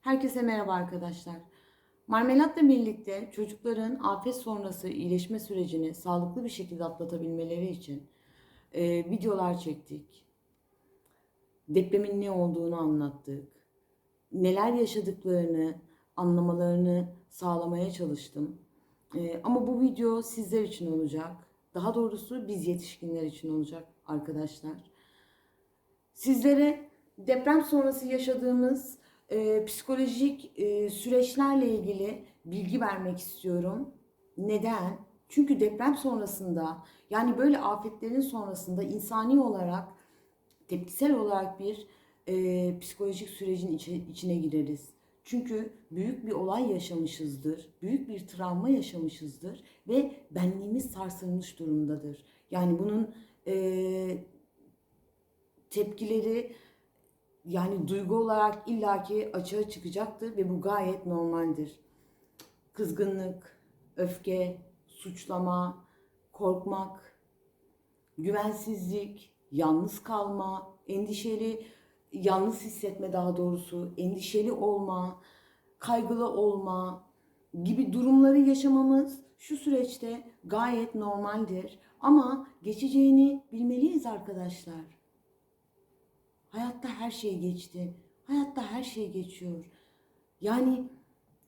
Herkese merhaba arkadaşlar. Marmelatla birlikte çocukların afet sonrası iyileşme sürecini sağlıklı bir şekilde atlatabilmeleri için e, videolar çektik. Depremin ne olduğunu anlattık. Neler yaşadıklarını anlamalarını sağlamaya çalıştım. E, ama bu video sizler için olacak. Daha doğrusu biz yetişkinler için olacak arkadaşlar. Sizlere deprem sonrası yaşadığımız e, psikolojik e, süreçlerle ilgili bilgi vermek istiyorum. Neden? Çünkü deprem sonrasında yani böyle afetlerin sonrasında insani olarak tepkisel olarak bir e, psikolojik sürecin içi- içine gireriz. Çünkü büyük bir olay yaşamışızdır, büyük bir travma yaşamışızdır ve benliğimiz sarsılmış durumdadır. Yani bunun e, tepkileri yani duygu olarak illaki açığa çıkacaktır ve bu gayet normaldir. Kızgınlık, öfke, suçlama, korkmak, güvensizlik, yalnız kalma, endişeli, yalnız hissetme daha doğrusu, endişeli olma, kaygılı olma gibi durumları yaşamamız şu süreçte gayet normaldir. Ama geçeceğini bilmeliyiz arkadaşlar. Hayatta her şey geçti. Hayatta her şey geçiyor. Yani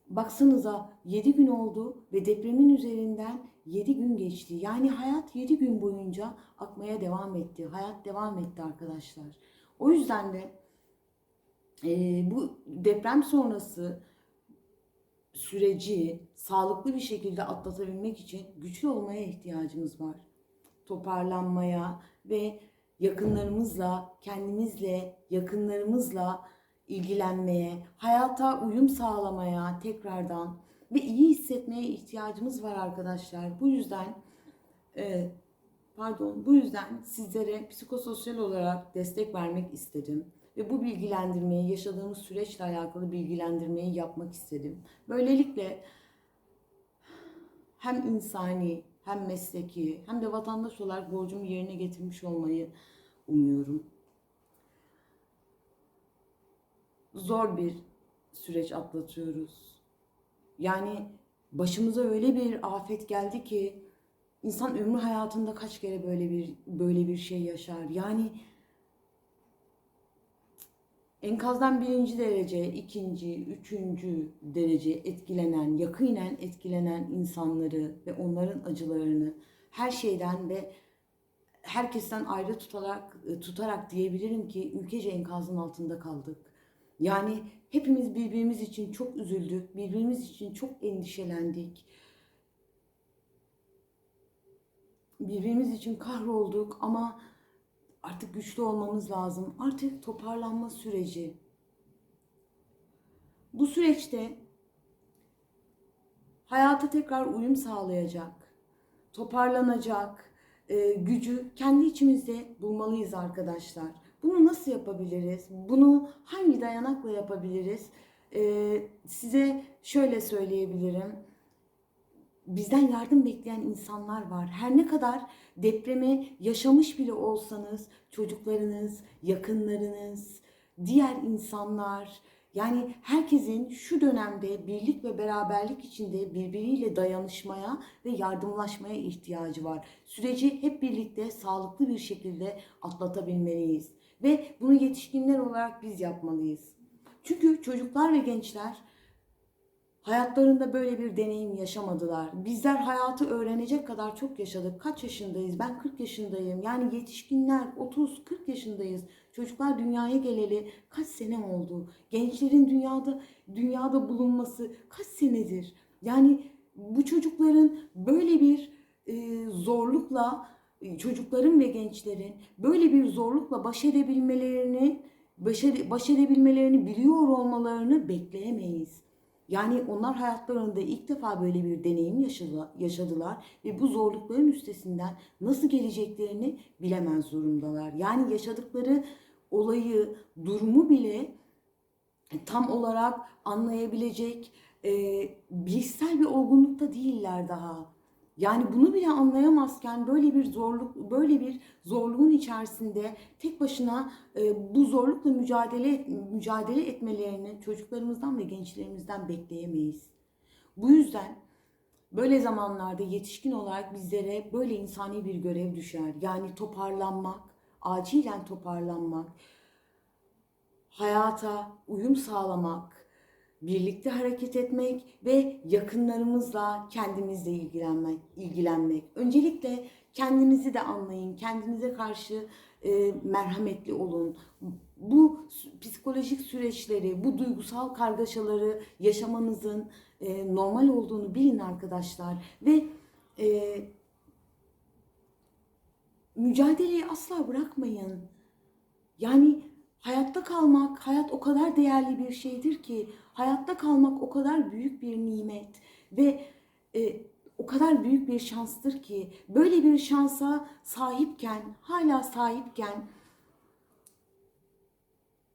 baksanıza 7 gün oldu ve depremin üzerinden 7 gün geçti. Yani hayat 7 gün boyunca akmaya devam etti. Hayat devam etti arkadaşlar. O yüzden de e, bu deprem sonrası süreci sağlıklı bir şekilde atlatabilmek için güçlü olmaya ihtiyacımız var. Toparlanmaya ve yakınlarımızla, kendimizle, yakınlarımızla ilgilenmeye, hayata uyum sağlamaya tekrardan ve iyi hissetmeye ihtiyacımız var arkadaşlar. Bu yüzden e, pardon, bu yüzden sizlere psikososyal olarak destek vermek istedim ve bu bilgilendirmeyi yaşadığımız süreçle alakalı bilgilendirmeyi yapmak istedim. Böylelikle hem insani hem mesleki hem de vatandaş olarak borcumu yerine getirmiş olmayı umuyorum. Zor bir süreç atlatıyoruz. Yani başımıza öyle bir afet geldi ki insan ömrü hayatında kaç kere böyle bir böyle bir şey yaşar. Yani enkazdan birinci derece, ikinci, üçüncü derece etkilenen, yakinen etkilenen insanları ve onların acılarını her şeyden ve herkesten ayrı tutarak tutarak diyebilirim ki ülkece enkazın altında kaldık. Yani hepimiz birbirimiz için çok üzüldük, birbirimiz için çok endişelendik. Birbirimiz için kahrolduk ama artık güçlü olmamız lazım. Artık toparlanma süreci. Bu süreçte hayata tekrar uyum sağlayacak, toparlanacak e, gücü kendi içimizde bulmalıyız arkadaşlar. Bunu nasıl yapabiliriz? Bunu hangi dayanakla yapabiliriz? E, size şöyle söyleyebilirim bizden yardım bekleyen insanlar var. Her ne kadar depremi yaşamış bile olsanız çocuklarınız, yakınlarınız, diğer insanlar yani herkesin şu dönemde birlik ve beraberlik içinde birbiriyle dayanışmaya ve yardımlaşmaya ihtiyacı var. Süreci hep birlikte sağlıklı bir şekilde atlatabilmeliyiz ve bunu yetişkinler olarak biz yapmalıyız. Çünkü çocuklar ve gençler Hayatlarında böyle bir deneyim yaşamadılar. Bizler hayatı öğrenecek kadar çok yaşadık. Kaç yaşındayız? Ben 40 yaşındayım. Yani yetişkinler 30-40 yaşındayız. Çocuklar dünyaya geleli kaç sene oldu? Gençlerin dünyada dünyada bulunması kaç senedir? Yani bu çocukların böyle bir e, zorlukla e, çocukların ve gençlerin böyle bir zorlukla baş edebilmelerini baş, ede- baş edebilmelerini biliyor olmalarını bekleyemeyiz. Yani onlar hayatlarında ilk defa böyle bir deneyim yaşadı- yaşadılar ve bu zorlukların üstesinden nasıl geleceklerini bilemez durumdalar. Yani yaşadıkları olayı, durumu bile tam olarak anlayabilecek e, bilişsel bir olgunlukta değiller daha. Yani bunu bile anlayamazken böyle bir zorluk, böyle bir zorluğun içerisinde tek başına e, bu zorlukla mücadele mücadele etmelerini çocuklarımızdan ve gençlerimizden bekleyemeyiz. Bu yüzden böyle zamanlarda yetişkin olarak bizlere böyle insani bir görev düşer. Yani toparlanmak, acilen toparlanmak, hayata uyum sağlamak, birlikte hareket etmek ve yakınlarımızla kendimizle ilgilenmek, ilgilenmek. Öncelikle kendinizi de anlayın, kendinize karşı e, merhametli olun. Bu psikolojik süreçleri, bu duygusal kargaşaları yaşamanızın e, normal olduğunu bilin arkadaşlar ve e, mücadeleyi asla bırakmayın. Yani hayatta kalmak, hayat o kadar değerli bir şeydir ki, hayatta kalmak o kadar büyük bir nimet ve e, o kadar büyük bir şanstır ki, böyle bir şansa sahipken, hala sahipken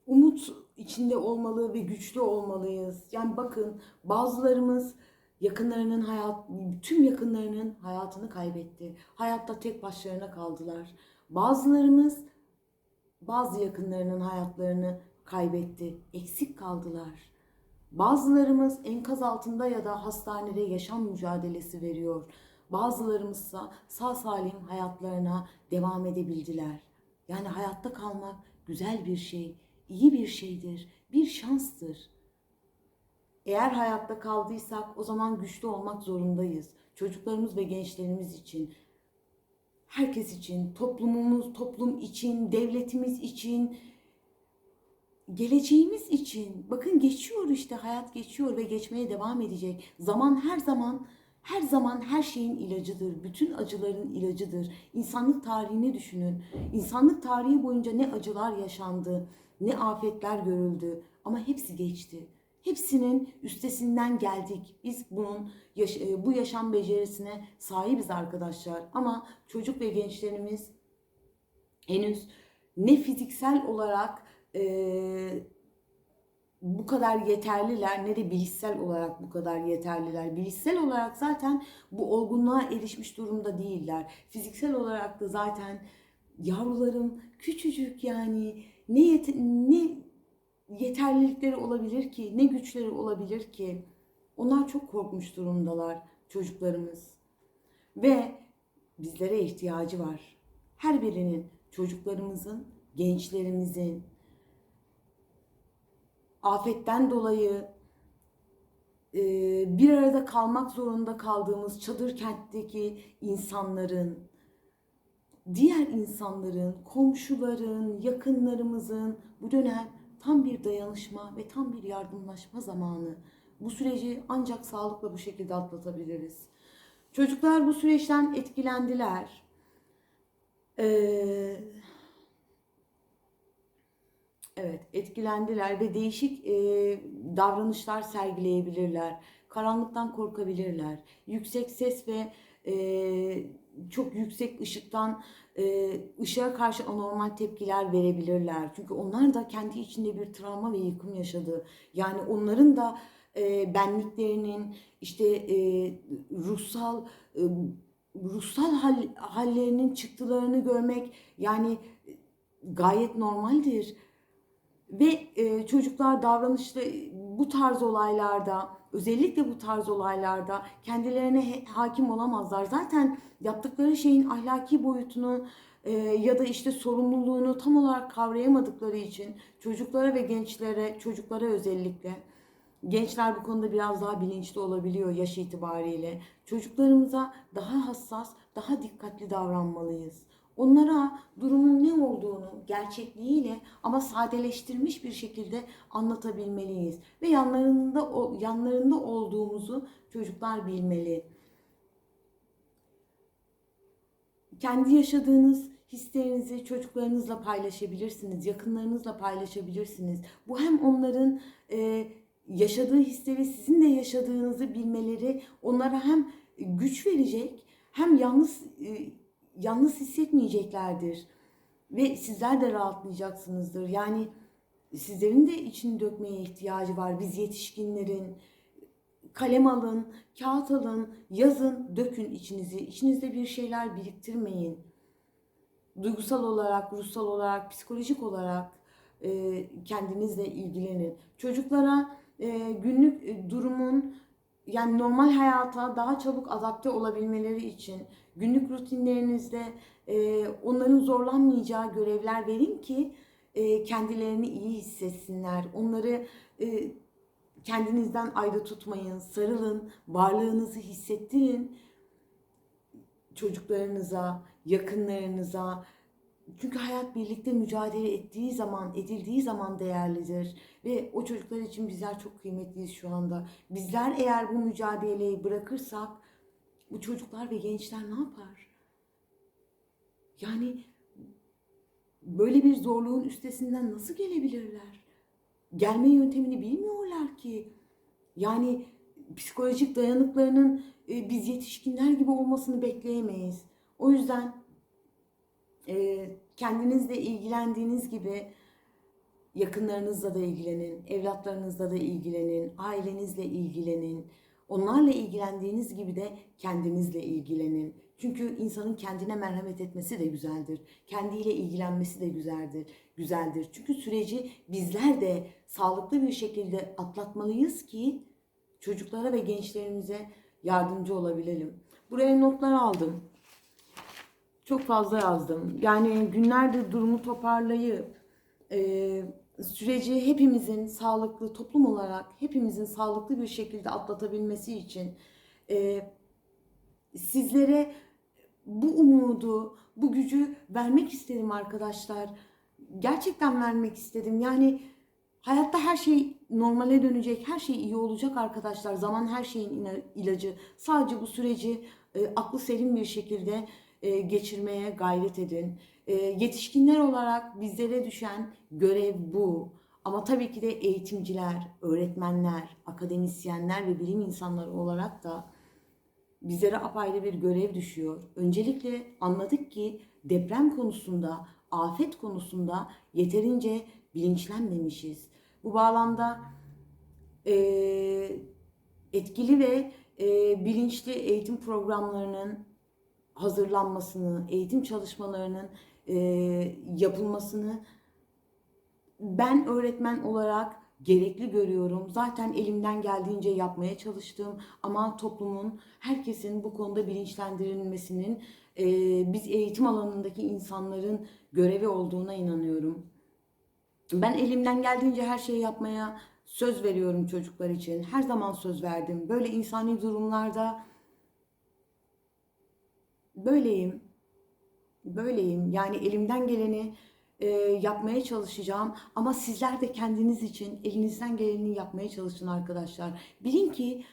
umut içinde olmalı ve güçlü olmalıyız. Yani bakın bazılarımız yakınlarının hayat, tüm yakınlarının hayatını kaybetti. Hayatta tek başlarına kaldılar. Bazılarımız bazı yakınlarının hayatlarını kaybetti, eksik kaldılar. Bazılarımız enkaz altında ya da hastanede yaşam mücadelesi veriyor. Bazılarımızsa sağ salim hayatlarına devam edebildiler. Yani hayatta kalmak güzel bir şey, iyi bir şeydir, bir şanstır. Eğer hayatta kaldıysak o zaman güçlü olmak zorundayız. Çocuklarımız ve gençlerimiz için, herkes için, toplumumuz, toplum için, devletimiz için, geleceğimiz için. Bakın geçiyor işte hayat geçiyor ve geçmeye devam edecek. Zaman her zaman her zaman her şeyin ilacıdır. Bütün acıların ilacıdır. İnsanlık tarihini düşünün. İnsanlık tarihi boyunca ne acılar yaşandı, ne afetler görüldü ama hepsi geçti. Hepsinin üstesinden geldik. Biz bunun e, bu yaşam becerisine sahibiz arkadaşlar. Ama çocuk ve gençlerimiz henüz ne fiziksel olarak e, bu kadar yeterliler ne de bilişsel olarak bu kadar yeterliler. Bilişsel olarak zaten bu olgunluğa erişmiş durumda değiller. Fiziksel olarak da zaten yavrularım küçücük yani ne yet- ne yeterlilikleri olabilir ki, ne güçleri olabilir ki? Onlar çok korkmuş durumdalar çocuklarımız. Ve bizlere ihtiyacı var. Her birinin, çocuklarımızın, gençlerimizin, afetten dolayı e, bir arada kalmak zorunda kaldığımız çadır kentteki insanların, diğer insanların, komşuların, yakınlarımızın bu dönem tam bir dayanışma ve tam bir yardımlaşma zamanı. Bu süreci ancak sağlıkla bu şekilde atlatabiliriz. Çocuklar bu süreçten etkilendiler. Ee, Evet, etkilendiler ve değişik e, davranışlar sergileyebilirler. Karanlıktan korkabilirler. Yüksek ses ve e, çok yüksek ışıktan e, ışığa karşı anormal tepkiler verebilirler. Çünkü onlar da kendi içinde bir travma ve yıkım yaşadı. Yani onların da e, benliklerinin işte e, ruhsal e, ruhsal hal, hallerinin çıktılarını görmek yani gayet normaldir. Ve e, çocuklar davranışta bu tarz olaylarda, özellikle bu tarz olaylarda kendilerine hakim olamazlar. Zaten yaptıkları şeyin ahlaki boyutunu e, ya da işte sorumluluğunu tam olarak kavrayamadıkları için çocuklara ve gençlere, çocuklara özellikle gençler bu konuda biraz daha bilinçli olabiliyor yaş itibariyle. Çocuklarımıza daha hassas, daha dikkatli davranmalıyız. Onlara durumun ne olduğunu gerçekliğiyle ama sadeleştirilmiş bir şekilde anlatabilmeliyiz ve yanlarında o yanlarında olduğumuzu çocuklar bilmeli. Kendi yaşadığınız hislerinizi çocuklarınızla paylaşabilirsiniz, yakınlarınızla paylaşabilirsiniz. Bu hem onların e, yaşadığı hisleri sizin de yaşadığınızı bilmeleri onlara hem güç verecek hem yalnız e, yalnız hissetmeyeceklerdir ve sizler de rahatlayacaksınızdır. Yani sizlerin de içini dökmeye ihtiyacı var. Biz yetişkinlerin kalem alın, kağıt alın, yazın, dökün içinizi. İçinizde bir şeyler biriktirmeyin. Duygusal olarak, ruhsal olarak, psikolojik olarak e, kendinizle ilgilenin. Çocuklara e, günlük e, durumun yani normal hayata daha çabuk adapte olabilmeleri için günlük rutinlerinizde e, onların zorlanmayacağı görevler verin ki e, kendilerini iyi hissetsinler. Onları e, kendinizden ayrı tutmayın, sarılın, varlığınızı hissettirin çocuklarınıza, yakınlarınıza. Çünkü hayat birlikte mücadele ettiği zaman, edildiği zaman değerlidir. Ve o çocuklar için bizler çok kıymetliyiz şu anda. Bizler eğer bu mücadeleyi bırakırsak bu çocuklar ve gençler ne yapar? Yani böyle bir zorluğun üstesinden nasıl gelebilirler? Gelme yöntemini bilmiyorlar ki. Yani psikolojik dayanıklarının e, biz yetişkinler gibi olmasını bekleyemeyiz. O yüzden e, kendinizle ilgilendiğiniz gibi yakınlarınızla da ilgilenin, evlatlarınızla da ilgilenin, ailenizle ilgilenin. Onlarla ilgilendiğiniz gibi de kendinizle ilgilenin. Çünkü insanın kendine merhamet etmesi de güzeldir. Kendiyle ilgilenmesi de güzeldir. Güzeldir. Çünkü süreci bizler de sağlıklı bir şekilde atlatmalıyız ki çocuklara ve gençlerimize yardımcı olabilelim. Buraya notlar aldım. Çok fazla yazdım. Yani günlerdir durumu toparlayıp e, süreci hepimizin sağlıklı toplum olarak hepimizin sağlıklı bir şekilde atlatabilmesi için e, sizlere bu umudu, bu gücü vermek istedim arkadaşlar. Gerçekten vermek istedim. Yani hayatta her şey normale dönecek, her şey iyi olacak arkadaşlar. Zaman her şeyin ilacı. Sadece bu süreci e, aklı selim bir şekilde geçirmeye gayret edin. E, yetişkinler olarak bizlere düşen görev bu. Ama tabii ki de eğitimciler, öğretmenler, akademisyenler ve bilim insanları olarak da bizlere apayrı bir görev düşüyor. Öncelikle anladık ki deprem konusunda, afet konusunda yeterince bilinçlenmemişiz. Bu bağlamda eee, etkili ve eee, bilinçli eğitim programlarının hazırlanmasını, eğitim çalışmalarının eee, yapılmasını ben öğretmen olarak gerekli görüyorum. Zaten elimden geldiğince yapmaya çalıştım ama toplumun, herkesin bu konuda bilinçlendirilmesinin e, biz eğitim alanındaki insanların görevi olduğuna inanıyorum. Ben elimden geldiğince her şeyi yapmaya söz veriyorum çocuklar için. Her zaman söz verdim. Böyle insani durumlarda böyleyim. Böyleyim. Yani elimden geleni e, yapmaya çalışacağım. Ama sizler de kendiniz için elinizden geleni yapmaya çalışın arkadaşlar. Bilin ki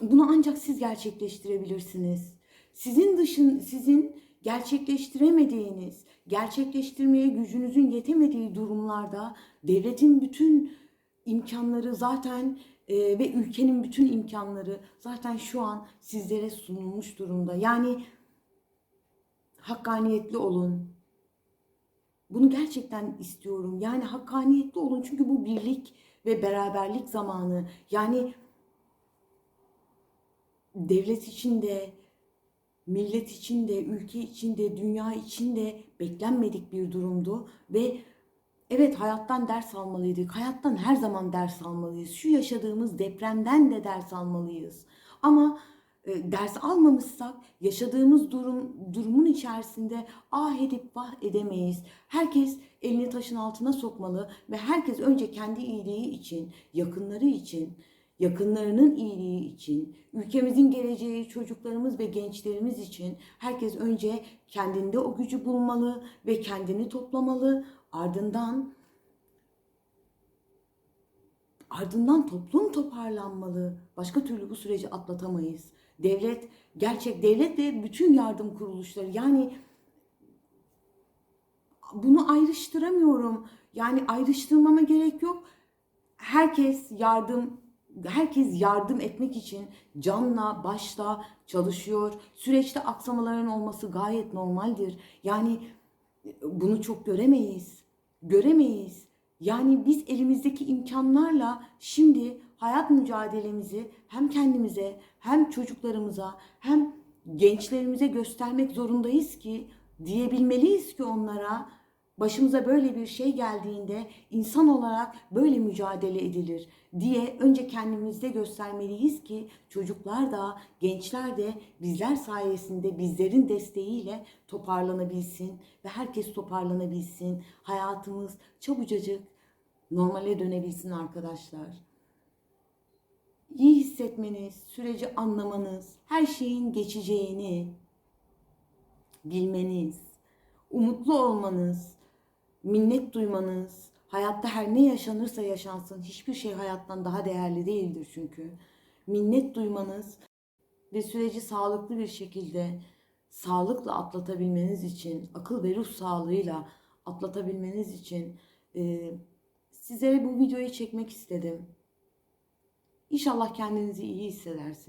bunu ancak siz gerçekleştirebilirsiniz. Sizin dışın, sizin gerçekleştiremediğiniz, gerçekleştirmeye gücünüzün yetemediği durumlarda devletin bütün imkanları zaten e, ve ülkenin bütün imkanları zaten şu an sizlere sunulmuş durumda. Yani hakkaniyetli olun. Bunu gerçekten istiyorum. Yani hakkaniyetli olun çünkü bu birlik ve beraberlik zamanı. Yani devlet için de, millet için de, ülke için de, dünya için de beklenmedik bir durumdu ve evet hayattan ders almalıydık. Hayattan her zaman ders almalıyız. Şu yaşadığımız depremden de ders almalıyız. Ama e, ders almamışsak yaşadığımız durum durumun içerisinde ah edip vah edemeyiz. Herkes elini taşın altına sokmalı ve herkes önce kendi iyiliği için, yakınları için, yakınlarının iyiliği için, ülkemizin geleceği, çocuklarımız ve gençlerimiz için herkes önce kendinde o gücü bulmalı ve kendini toplamalı. Ardından ardından toplum toparlanmalı. Başka türlü bu süreci atlatamayız. Devlet, gerçek devlet ve bütün yardım kuruluşları yani bunu ayrıştıramıyorum. Yani ayrıştırmama gerek yok. Herkes yardım herkes yardım etmek için canla başla çalışıyor. Süreçte aksamaların olması gayet normaldir. Yani bunu çok göremeyiz. Göremeyiz. Yani biz elimizdeki imkanlarla şimdi hayat mücadelemizi hem kendimize hem çocuklarımıza hem gençlerimize göstermek zorundayız ki diyebilmeliyiz ki onlara başımıza böyle bir şey geldiğinde insan olarak böyle mücadele edilir diye önce kendimizde göstermeliyiz ki çocuklar da gençler de bizler sayesinde bizlerin desteğiyle toparlanabilsin ve herkes toparlanabilsin. Hayatımız çabucacık normale dönebilsin arkadaşlar. İyi hissetmeniz, süreci anlamanız, her şeyin geçeceğini bilmeniz, umutlu olmanız, minnet duymanız, hayatta her ne yaşanırsa yaşansın hiçbir şey hayattan daha değerli değildir çünkü. Minnet duymanız ve süreci sağlıklı bir şekilde sağlıkla atlatabilmeniz için, akıl ve ruh sağlığıyla atlatabilmeniz için e, size bu videoyu çekmek istedim. İnşallah kendinizi iyi hissedersiniz.